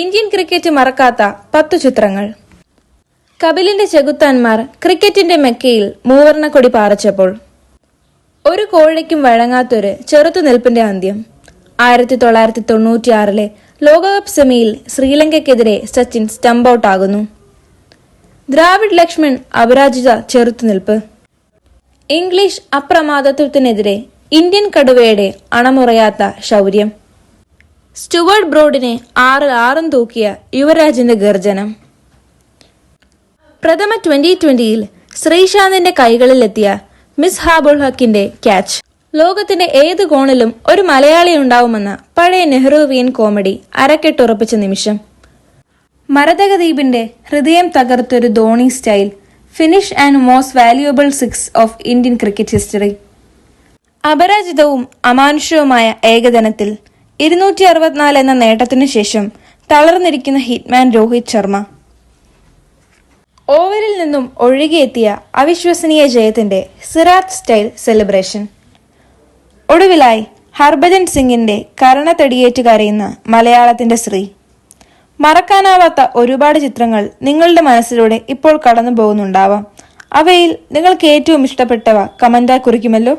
Indian cricket മറക്കാത്ത പത്തു ചിത്രങ്ങൾ. കപിലിന്റെ ചെകുത്താന്മാർ ക്രിക്കറ്റിന്റെ മെക്കയിൽ മൂവർണ കൊടി പാറച്ചപ്പോൾ. ഒരു കോഴയ്ക്കും വഴങ്ങാത്തൊരു ചെറുത്തുനിൽപ്പിന്റെ അന്ത്യം. ആയിരത്തി തൊള്ളായിരത്തി തൊണ്ണൂറ്റിയാറിലെ ലോകകപ്പ് സെമിയിൽ ശ്രീലങ്കയ്ക്കെതിരെ സച്ചിൻ സ്റ്റംപ് ഔട്ട് ആകുന്നു ദ്രാവിഡ് ലക്ഷ്മൺ അപരാജിത ചെറുത്തുനിൽപ്പ് ഇംഗ്ലീഷ് അപ്രമാദത്വത്തിനെതിരെ ഇന്ത്യൻ കടുവയുടെ അണമുറയാത്ത ശൗര്യം. സ്റ്റുവർട്ട് ബ്രോഡിനെ ആറ് ആറും തൂക്കിയ യുവരാജിന്റെ ഗർജനം. പ്രഥമ ട്വന്റി ട്വന്റിയിൽ ശ്രീശാന്തിന്റെ കൈകളിലെത്തിയ മിസ് ഹാബുൾ ഹക്കിന്റെ ക്യാച്ച്. ലോകത്തിന്റെ ഏത് കോണിലും ഒരു മലയാളി ഉണ്ടാവുമെന്ന പഴയ നെഹ്റുവിയൻ കോമഡി അരക്കെട്ടുറപ്പിച്ച നിമിഷം. മരതകദ്വീപിന്റെ ഹൃദയം തകർത്തൊരു Dhoni style finish and most valuable six of Indian cricket history. അപരാജിതവും അമാനുഷവുമായ ഏകദിനത്തിൽ ഇരുന്നൂറ്റി അറുപത്തിനാല് എന്ന നേട്ടത്തിനു ശേഷം തളർന്നിരിക്കുന്ന ഹിറ്റ്മാൻ രോഹിത് ശർമ്മ. ഓവറിൽ നിന്നും ഒഴുകിയെത്തിയ അവിശ്വസനീയ ജയത്തിന്റെ സിറാത്ത് സ്റ്റൈൽ സെലിബ്രേഷൻ. ഒടുവിലായി ഹർഭജൻ സിംഗിന്റെ കരണത്തടിയേറ്റ് കരയുന്ന മലയാളത്തിന്റെ ശ്രീ മറക്കാനാവാത്ത ഒരുപാട് ചിത്രങ്ങൾ നിങ്ങളുടെ മനസ്സിലൂടെ ഇപ്പോൾ കടന്നു പോകുന്നുണ്ടാവാം അവയിൽ നിങ്ങൾക്ക് ഏറ്റവും ഇഷ്ടപ്പെട്ടവ കമന്റായി കുറിക്കുമല്ലോ.